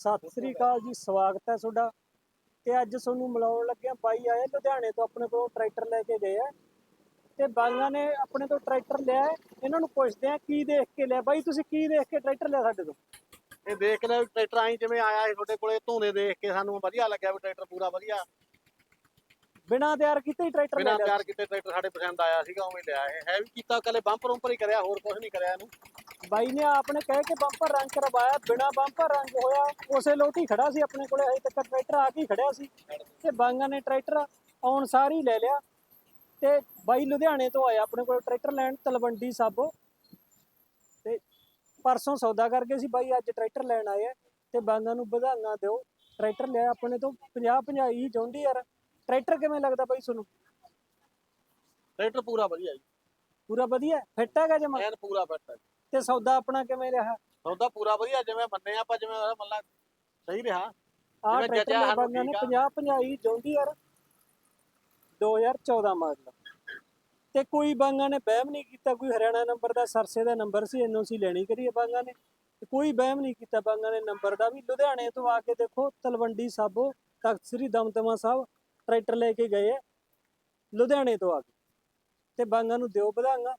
ਸਤਿ ਸ੍ਰੀ ਅਕਾਲ ਜੀ ਸਵਾਗਤ ਹੈ ਤੁਹਾਡਾ। ਤੇ ਅੱਜ ਤੁਹਾਨੂੰ ਮਿਲਾਉਣ ਲੱਗਿਆ ਬਾਈ ਆਏ ਲੁਧਿਆਣੇ ਤੋਂ ਆਪਣੇ ਕੋਲ ਟਰੈਕਟਰ ਲੈ ਕੇ ਗਏ ਆ। ਤੇ ਬਾਈਆਂ ਨੇ ਆਪਣੇ ਤੋਂ ਟਰੈਕਟਰ ਲਿਆ ਹੈ। ਇਹਨਾਂ ਨੂੰ ਪੁੱਛਦੇ ਆ ਕੀ ਦੇਖ ਕੇ ਲਿਆ। ਬਾਈ ਤੁਸੀਂ ਕੀ ਦੇਖ ਕੇ ਟਰੈਕਟਰ ਲਿਆ ਸਾਡੇ ਤੋਂ? ਇਹ ਦੇਖ ਲਿਆ ਟਰੈਕਟਰ ਆਈ ਜਿਵੇਂ ਆਇਆ ਸੀ ਤੁਹਾਡੇ ਕੋਲੇ ਧੂਨੇ ਦੇਖ ਕੇ ਸਾਨੂੰ ਵਧੀਆ ਲੱਗਿਆ ਵੀ ਟਰੈਕਟਰ ਪੂਰਾ ਵਧੀਆ। ਬਿਨਾਂ ਤਿਆਰ ਕੀਤੇ ਹੀ ਟਰੈਕਟਰ ਬਿਨਾਂ ਤਿਆਰ ਕੀਤੇ ਟਰੈਕਟਰ ਸਾਡੇ ਪਸੰਦ ਆਇਆ ਸੀਗਾ ਉਵੇਂ ਲਿਆ ਇਹ। ਹੈ ਵੀ ਕੀਤਾ ਕੱਲੇ ਬੰਪਰ ਉੱਪਰ ਹੀ ਕਰਿਆ ਹੋਰ ਕੁਝ ਨਹੀਂ ਕਰਿਆ ਇਹਨੂੰ। ਬਾਈ ਨੇ ਆਪਣੇ ਕਹਿ ਕੇ ਬੰਪਰ ਰੰਗ ਕਰਵਾਇਆ ਬਿਨਾਂ ਬੰਪਰ ਰੰਗ ਹੋਇਆ ਉਸੇ ਲੋਟੀ ਖੜਾ ਸੀ ਆਪਣੇ ਕੋਲੇ ਹਜੇ ਤੱਕ ਟਰੈਕਟਰ ਆ ਕੇ ਖੜਿਆ ਸੀ। ਤੇ ਬਾਈਆਂ ਨੇ ਟਰੈਕਟਰ ਆਉਣ ਸਾਰ ਹੀ ਲੈ ਲਿਆ। ਤੇ ਬਾਈ ਲੁਧਿਆਣੇ ਤੋਂ ਆਇਆ ਆਪਣੇ ਕੋਲ ਟਰੈਕਟਰ ਲੈਣ ਤਲਵੰਡੀ ਸਾਬੋ। ਤੇ ਪਰਸੋਂ ਸੌਦਾ ਕਰਕੇ ਸੀ ਬਾਈ ਅੱਜ ਟਰੈਕਟਰ ਲੈਣ ਆਏ ਆ। ਤੇ ਬਾਈਆਂ ਨੂੰ ਵਧਾਈਆਂ ਦਿਓ। ਟਰੈਕਟਰ ਲਿਆ ਆਪਣੇ ਤੋਂ 50 50 ਹੀ ਚਾਹੁੰਦੀ ਯਾਰ। ਟਰੈਕਟਰ ਕਿਵੇਂ ਲੱਗਦਾ ਬਾਈ ਤੁਹਾਨੂੰ? ਟਰੈਕਟਰ ਪੂਰਾ ਵਧੀਆ ਜੀ। ਪੂਰਾ ਵਧੀਆ? ਫਿੱਟ ਹੈਗਾ ਜਮਾ? ਐਨ ਪੂਰਾ ਫਿੱਟ ਹੈ ਤੇ ਸੌਦਾ ਆਪਣਾ ਕਿਵੇਂ ਰਿਹਾ? ਸੌਦਾ ਪੂਰਾ ਵਧੀਆ ਜਿਵੇਂ ਮੰਨੇ ਆਪਾਂ ਜਿਵੇਂ ਉਹਦਾ ਮੱਲਾ ਸਹੀ ਰਿਹਾ। ਆਹ ਜਿਵੇਂ ਟਰੈਕਟਰ ਜੱਜਿਆ ਲੈ ਸਾਨੂੰ ਬਾਈਆਂ ਨੇ ਠੀਕ ਆ। 50 50 ਹੀ ਚਾਹੁੰਦੀ ਯਾਰ 2014 ਮਾਡਲ ਤੇ ਕੋਈ ਬਾਂਗਾ ਨੇ ਵਹਿਮ ਨਹੀਂ ਕੀਤਾ ਕੋਈ ਹਰਿਆਣਾ ਨੰਬਰ ਦਾ ਸਰਸੇ ਦਾ ਨੰਬਰ ਸੀ ਐਨਓਸੀ ਲੈਣੀ ਕਰੀਏ ਬਾਂਗਾ ਨੇ। ਤੇ ਕੋਈ ਵਹਿਮ ਨਹੀਂ ਕੀਤਾ ਬਾਂਗਾ ਨੇ ਨੰਬਰ ਦਾ ਵੀ। ਲੁਧਿਆਣੇ ਤੋਂ ਆ ਕੇ ਦੇਖੋ ਤਲਵੰਡੀ ਸਾਬੋ ਤਖਤ ਸ੍ਰੀ ਦਮਦਮਾ ਸਾਹਿਬ ਟਰੈਕਟਰ ਲੈ ਕੇ ਗਏ ਆ। ਲੁਧਿਆਣੇ ਤੋਂ ਆ ਕੇ ਤੇ ਬਾਂਗਾ ਨੂੰ ਦਿਓ ਵਧਾਈਆਂ।